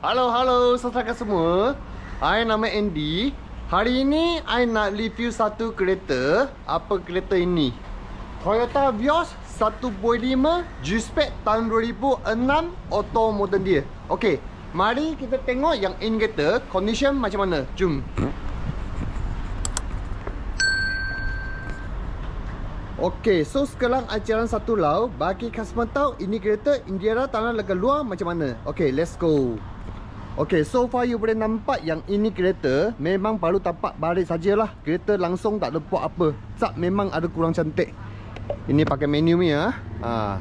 Halo, halo saudara semua. I nama Andy. Hari ini I nak review satu kereta. Apa kereta ini? Toyota Vios 1.5 G-Spec tahun 2006 auto modern dia. Okey, mari kita tengok yang in kereta condition macam mana. Jom. Okey, so sekarang ajaran satu lau bagi customer tahu ini kereta Indiara tanah lega luar macam mana. Okey, let's go. Okey, so far you boleh nampak yang ini kereta memang baru tapak balik sajalah. Kereta langsung tak ada buat apa. Tak memang ada kurang cantik. Ini pakai menu ni ya. Ha.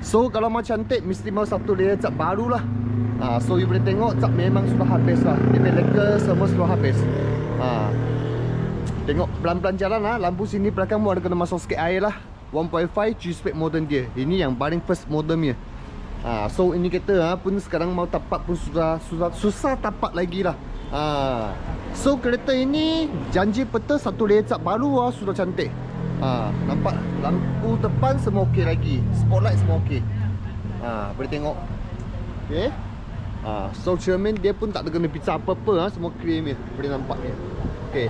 So kalau mau cantik mesti mau satu dia cap barulah. Ha, so you boleh tengok tak memang sudah habis lah. Dia leka semua sudah habis. Ha. Tengok pelan-pelan jalan lah Lampu sini belakang mu ada kena masuk sikit air lah 1.5 G-Spec modern dia Ini yang paling first model dia ha, So kereta ha, pun sekarang mau tapak pun sudah Susah, susah tapak lagi lah. Ha. So kereta ini Janji betul satu lecak baru lah Sudah cantik. Ha, Nampak lampu depan semua okey lagi. Spotlight semua okey. Ha, Boleh tengok. Okay ha, So cermin dia pun tak ada kena pizza apa-apa ha, Semua clear dia Boleh nampak dia. Okay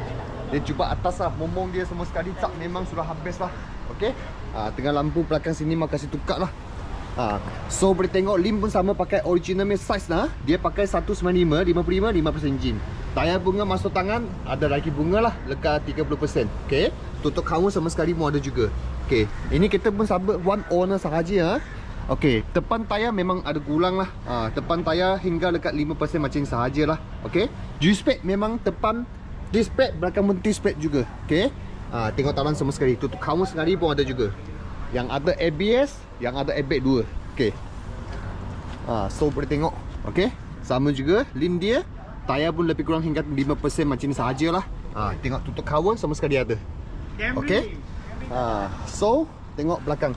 dia cuba atas lah Momong dia semua sekali Tak memang sudah habis lah. Okay ha, Tengah lampu belakang sini Mak kasih tukar lah ha, So boleh tengok Lim pun sama pakai original me size lah Dia pakai 195 55 5% engine Tayar bunga masuk tangan Ada lagi bunga lah Leka 30% Okay Tutup kawan sama sekali pun ada juga. Okay Ini kita pun sabut One owner sahaja ha. Okay Depan tayar memang ada gulang lah. Ha, Depan tayar hingga dekat 5% macam sahaja lah. Okay G-Spec memang depan T-spec belakang pun T-spec juga. Okay ha, Tengok talan semua sekali. Tutup kamu sekali pun ada juga Yang ada ABS Yang ada airbag dua. Okay ha, So boleh tengok. Okay Sama juga Lim dia. Tayar pun lebih kurang hingga 5% macam ni sahajalah. Ha, Tengok tutup kawan sama sekali ada. Okay ha, So Tengok belakang.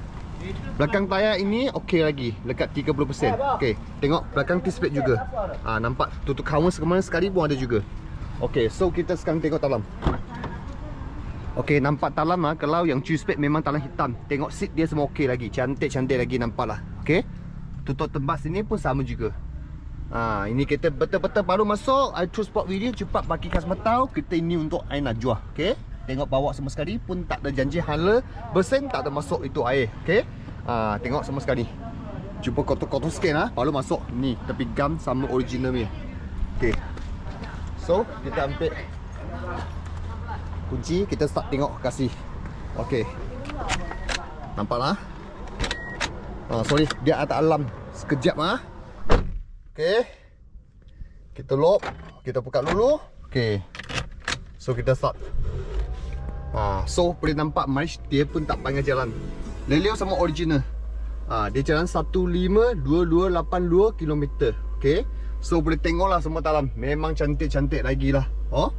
Belakang tayar ini okey lagi Lekat 30% Okay Tengok belakang T-spec juga. Ha, Nampak tutup kawan sekali sekali pun ada juga. Okey, so kita sekarang tengok talam. Okey, nampak talam ah kalau yang G-Spec memang talam hitam. Tengok seat dia semua okey lagi. Cantik-cantik lagi nampak lah. Okey. Tutup tembas sini pun sama juga. Ha, ini kita betul-betul baru masuk I true spot video cepat bagi customer tahu kita ini untuk air nak jual. Okey. Tengok bawa semua sekali pun tak ada janji hala bersen tak ada masuk itu air. Okey. Ha, tengok semua sekali. Cuba kotor-kotor sikit lah Baru masuk Ni tepi gam sama original ni Okay So, kita ambil kunci, kita start tengok kasih. Okey. Nampaklah. Ah, sorry, dia ada alam sekejap ah. Okey. Kita lock, kita buka dulu. Okey. So kita start. Ah, so boleh nampak mic dia pun tak panggil jalan. Lelio sama original. Ah, dia jalan 152282 km. Okey. So boleh tengok lah semua dalam Memang cantik-cantik lagi lah Oh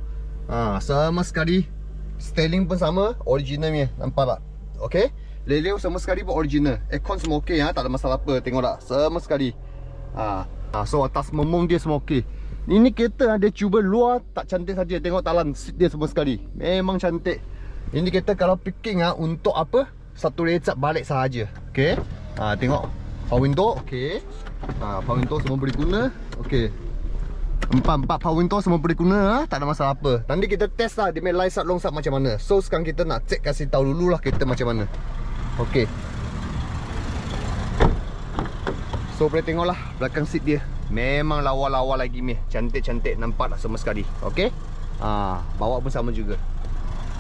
ha, Sama sekali Styling pun sama Original ni Nampak tak? Okay Leleo sama sekali pun original. Aircon semua okey ha? Tak ada masalah apa. Tengok tak? Sama sekali. Ha. ha. So atas memong dia semua okey. Ini kereta dia cuba luar Tak cantik saja. Tengok talan Seat dia semua sekali. Memang cantik. Ini kereta kalau picking ha, Untuk apa? Satu lecak balik sahaja. Okay ha, Tengok. Power window okey. Ha, power window semua boleh guna. Okey. Empat-empat power window semua boleh guna ha? Tak ada masalah apa. Nanti kita test lah dia main light side long side macam mana. So sekarang kita nak check kasih tahu dulu lah kita macam mana. Okey. So boleh tengok lah belakang seat dia. Memang lawa-lawa lagi ni. Cantik-cantik nampak lah semua sekali. Okey. Ha, bawa pun sama juga.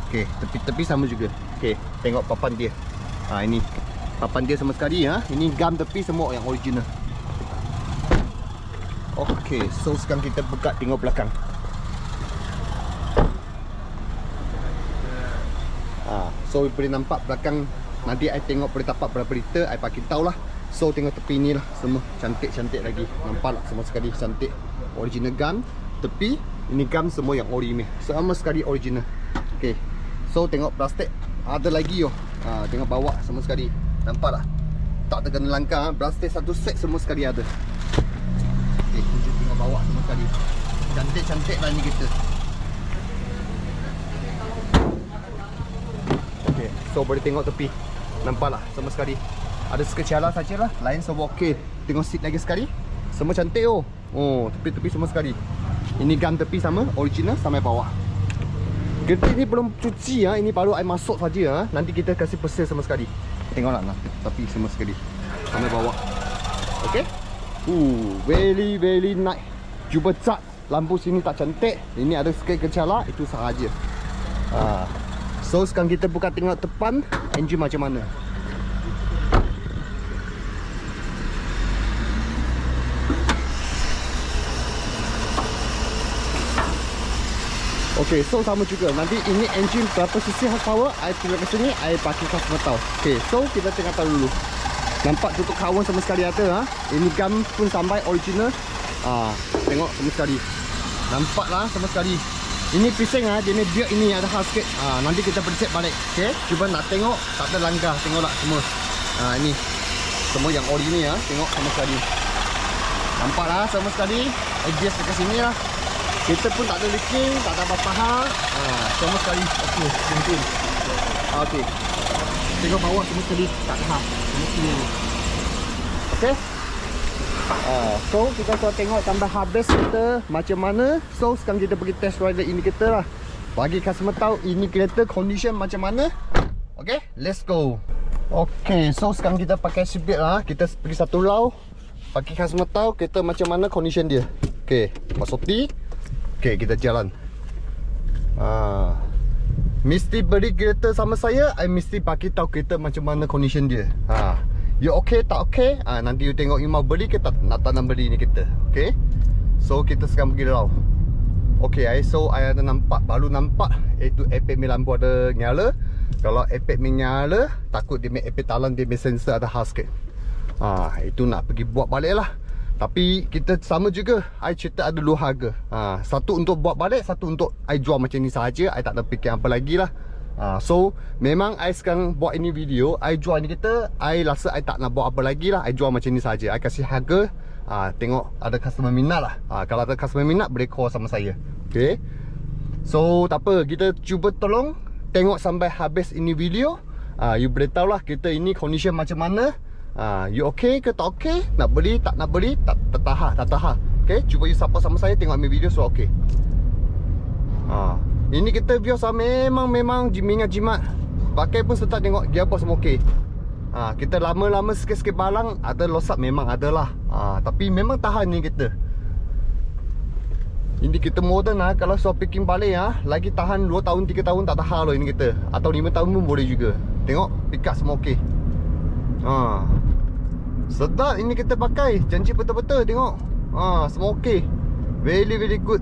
Okey, tepi-tepi sama juga. Okey, tengok papan dia. Ha, ini papan dia sama sekali ha. Ini gam tepi semua yang original. Okey, so sekarang kita buka tengok belakang. Ha, so boleh nampak belakang nanti I tengok boleh tapak berapa liter I pakai tahu lah. So tengok tepi ni lah semua cantik-cantik lagi. Nampak tak semua sekali cantik. Original gam tepi ini gam semua yang ori ni. Sama sekali original. Okey. So tengok plastik ada lagi yo. Ha, tengok bawah semua sekali. Nampak tak? Tak terkena langkah Plastik satu set semua sekali ada Okay, tunjuk tengok bawah semua sekali Cantik-cantik lah ni kita Okay, so boleh tengok tepi Nampak lah semua sekali Ada sekecala sajalah Lain semua okey Tengok seat lagi sekali Semua cantik oh Oh, tepi-tepi semua sekali. Ini gam tepi sama, original sampai bawah. Kereta ni belum cuci ya, ini baru air masuk saja ha. Nanti kita kasih pesel sama sekali. Tengoklah nah, tepi semua sekali. Sampai bawah. Okey? Uh, very very nice. Cuba cat lampu sini tak cantik. Ini ada sikit kecala, itu sahaja. Ha. So sekarang kita buka tengok depan engine macam mana. Okay, so sama juga. Nanti ini engine berapa cc horsepower, I tengok kat sini, I pakai customer tahu. Okay, so kita tengok tahu dulu. Nampak tutup kawan sama sekali ada ha. Ini gam pun sampai original. Ah, tengok sama sekali. Nampaklah sama sekali. Ini pising ah, dia ni dia ini ada khas sikit. Ah, nanti kita percek balik. Okey, cuba nak tengok tak ada langkah. Tengoklah semua. Ah, ini. Semua yang ori ni ah, tengok sama sekali. Nampaklah sama sekali. ABS dekat sini lah. Kita pun tak ada leaking, tak ada apa-apa hal. Ah, sama sekali. Okey, mungkin. Okey. Tengok bawah semua sekali tak ada hal. Okey. Uh, so kita so tengok tambah habis kita macam mana. So sekarang kita pergi test rider indicator lah. Bagi customer tahu ini kereta condition macam mana. Okay let's go. Okay so sekarang kita pakai seatbelt lah. Kita pergi satu lau. Bagi customer tahu kereta macam mana condition dia. Okay masuk T. Okay kita jalan. Uh, Mesti beri kereta sama saya I mesti bagi tahu kereta macam mana condition dia. Uh. You okay tak okay? Ah, Nanti you tengok you mau beli ke tak Nak tanam beli ni kita Okay? So kita sekarang pergi dalam. Okay I so I ada nampak Baru nampak Itu epek mi lampu ada nyala. Kalau epek mi nyala Takut dia mi epek talang Dia mi sensor ada hal sikit ah, Itu nak pergi buat balik lah Tapi kita sama juga I cerita ada dua harga. Ah, Satu untuk buat balik Satu untuk I jual macam ni sahaja. I tak ada fikir apa lagi lah. Uh, so memang I sekarang buat ini video I jual ni kita I rasa I tak nak buat apa lagi lah. I jual macam ni saja. I kasih harga uh, Tengok ada customer minat lah. Uh, Kalau ada customer minat boleh call sama saya. Okay? So tak apa. Kita cuba tolong Tengok sampai habis ini video. Uh, You boleh tahu lah kita ini condition macam mana uh, You okay ke tak okay Nak beli tak nak beli Tak tahan tak tahan Okay cuba you support sama saya Tengok ambil video so okay uh. Ini kita biasa memang memang jimingat jimat. Pakai pun start tengok gearbox semua okey. Ha, kita lama-lama sikit-sikit balang ada losak memang ada lah. Ha, tapi memang tahan ni kita. Ini kita modern lah kalau so picking balik ah ha, lagi tahan 2 tahun 3 tahun tak tahan loh ini kita. Atau 5 tahun pun boleh juga. Tengok pick up semua okey. Ha. Sedap ini kita pakai. Janji betul-betul tengok. Ha, semua okey. Very very good.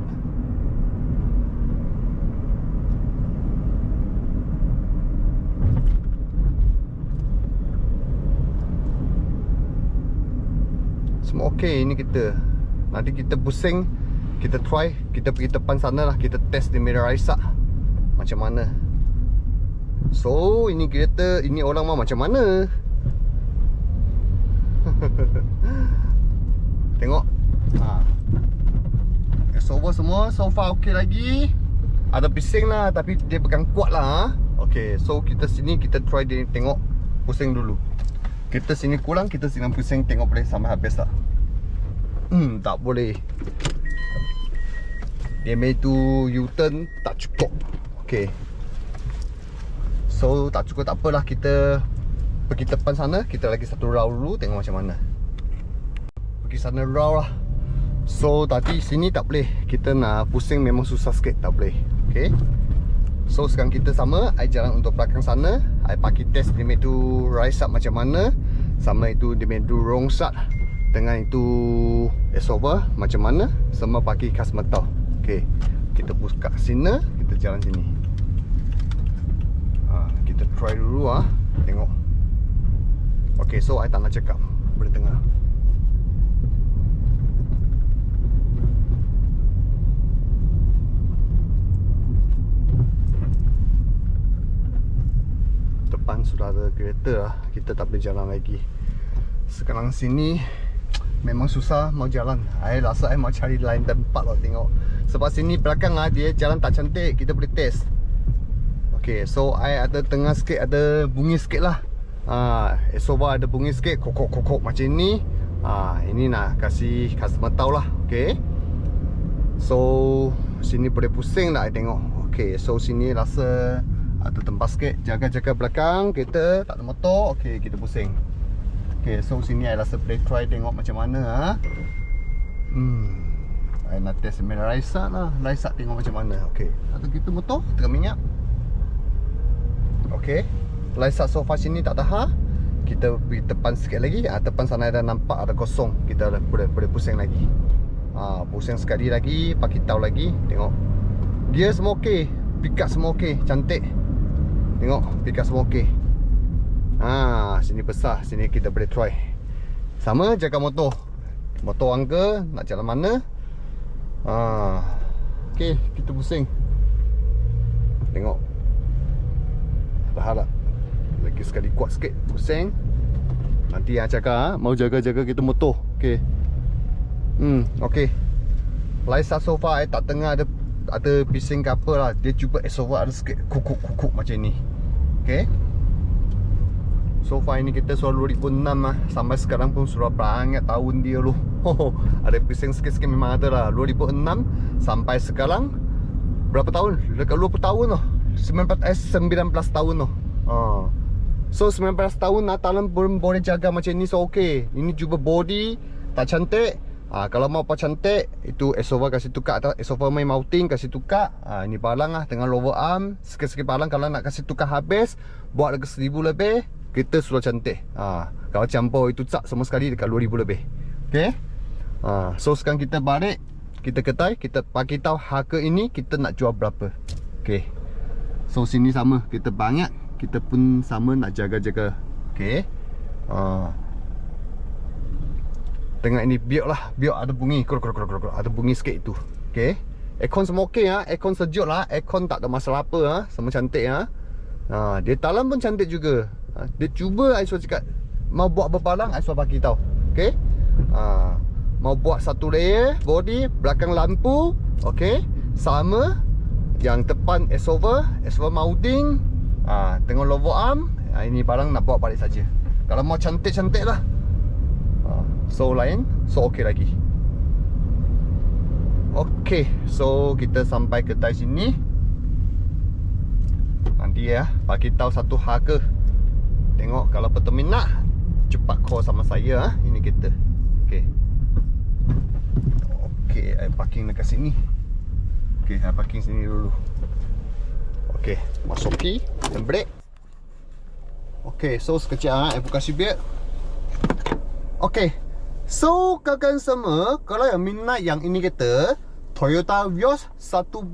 Semua okey ini kita Nanti kita pusing Kita try Kita pergi depan sana lah Kita test di Mira Raisa Macam mana So ini kereta Ini orang mah macam mana Tengok. Ha. Sofa semua Sofa okey lagi. Ada pising lah Tapi dia pegang kuat lah ha. Okay so kita sini Kita try dia tengok Pusing dulu. Kita sini kurang, kita sini pusing tengok boleh sampai habis tak? Hmm, tak boleh. Dia tu U-turn tak cukup. Okay. So, tak cukup tak apalah kita Pergi depan sana, kita lagi satu round dulu Tengok macam mana. Pergi sana round lah. So, tadi sini tak boleh. Kita nak pusing memang susah sikit, tak boleh. Okay? So sekarang kita sama. I jalan untuk belakang sana. I pakai test dia tu rise up macam mana. Sama itu dia tu wrong shot Dengan itu S-over macam mana? Semua pakai customer tahu Okay. Kita buka sini. Kita jalan sini. Ha, Kita try dulu ah, Tengok Okay so I tak nak cakap. Boleh tengah. Depan sudah ada kereta lah. Kita tak boleh jalan lagi. Sekarang sini Memang susah mau jalan. Saya rasa saya mau cari lain tempat lah tengok. Sebab sini belakang lah dia jalan tak cantik. Kita boleh test. Okay so saya ada tengah sikit ada bunyi sikit lah ha, Esoba ada bunyi sikit kokok kokok macam ni Ah, ini nak kasih customer tahu lah. Okay. So, sini boleh pusing tak I tengok. Okay, so sini rasa ada tempat sikit. Jaga-jaga belakang kita tak ada motor. Okay, kita pusing. Okay, so sini I rasa boleh try tengok macam mana ha. Hmm. I nak test merah Raisa lah. Raisa tengok macam mana. Okay. Ada kita motor, tengah minyak. Okay. Raisa sofa sini tak ha. Kita pergi depan sikit lagi. Ah, depan sana ada nampak ada kosong. Kita boleh boleh pusing lagi. Ah, pusing sekali lagi, pakai tahu lagi. Tengok. Gear semua okey. Pickup semua okey, cantik. Tengok, pickup semua okey. Ah, sini besar, sini kita boleh try. Sama jaga motor. Motor angka nak jalan mana? Ah. Okey, kita pusing. Tengok. Berharap lagi sekali kuat sikit pusing. Nanti yang cakap ha, mau jaga-jaga kita motor. Okey. Hmm, okey. Laisa sofa eh tak tengah ada ada bising ke apa lah. Dia cuba sofa ada sikit kukuk-kukuk macam ni. Okey. Sofa ini kita suruh 2006 lah Sampai sekarang pun sudah banyak tahun dia lu Ada bising sikit-sikit memang ada lah 2006 Sampai sekarang Berapa tahun? Dekat 20 tahun lah 19, eh, 19 tahun lah ha. So 19 tahun Natalan pun boleh jaga macam ni So okay. Ini cuba body Tak cantik. Ha, Kalau mau apa cantik Itu Esova kasih tukar atau Esova main mounting Kasih tukar. Ha, Ini balang lah Dengan lower arm. Sikit-sikit balang Kalau nak kasih tukar habis Buat lagi seribu lebih Kita sudah cantik. Ha, Kalau campur itu cat Semua sekali dekat 2000 lebih. Okay? Ha, So sekarang kita balik Kita ketai Kita bagi tahu harga ini Kita nak jual berapa. Okay? So sini sama Kita banyak Kita pun sama nak jaga-jaga Okay ha. Tengok ini biok lah Biok ada bunyi krok, krok, krok, krok. Ada bunyi sikit itu Okay Aircon semua okey ha? Aircon sejuk lah Aircon tak ada masalah apa ha? Sama cantik ha? ha Dia talam pun cantik juga ha? Dia cuba Aisyah cakap Mau buat berpalang Aisyah bagi tahu Okay ha. Mau buat satu layer Body Belakang lampu Okay Sama Yang depan S-over S-over mounting ha. Tengok logo arm ha. Ini barang nak bawa balik saja. Kalau mau cantik-cantik lah ha. So lain So okay lagi Okay So kita sampai ke kedai sini Nanti ya Bagi tahu satu harga Tengok kalau betul minat Cepat call sama saya. Ini kita Okay Okay I parking dekat sini Okay I parking sini dulu Okay Masuki Dan break. Okay so sekejap ha. I buka sibir Okay So kawan semua Kalau yang minat yang ini kita Toyota Vios 1.5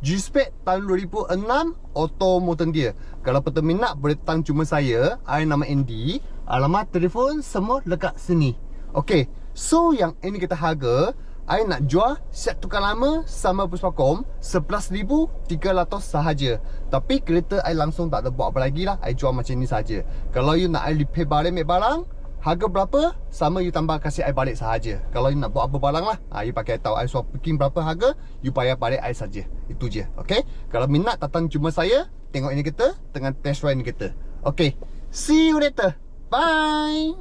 G-Spec tahun 2006 Auto motor dia. Kalau betul minat boleh tang cuma saya. I nama Andy. Alamat telefon semua dekat sini. Okay So yang ini kita harga I nak jual set tukar lama sama Puspakom RM11,300 sahaja. Tapi kereta I langsung tak ada buat apa lagi lah I jual macam ni sahaja. Kalau you nak I repair balik make barang Harga berapa Sama you tambah kasih I balik sahaja. Kalau you nak buat apa barang lah ha, You pakai tahu I suruh booking berapa harga You bayar balik I saja. Itu je Okay Kalau minat datang cuma saya Tengok ini kita Dengan test ride ini kita Okay See you later. Bye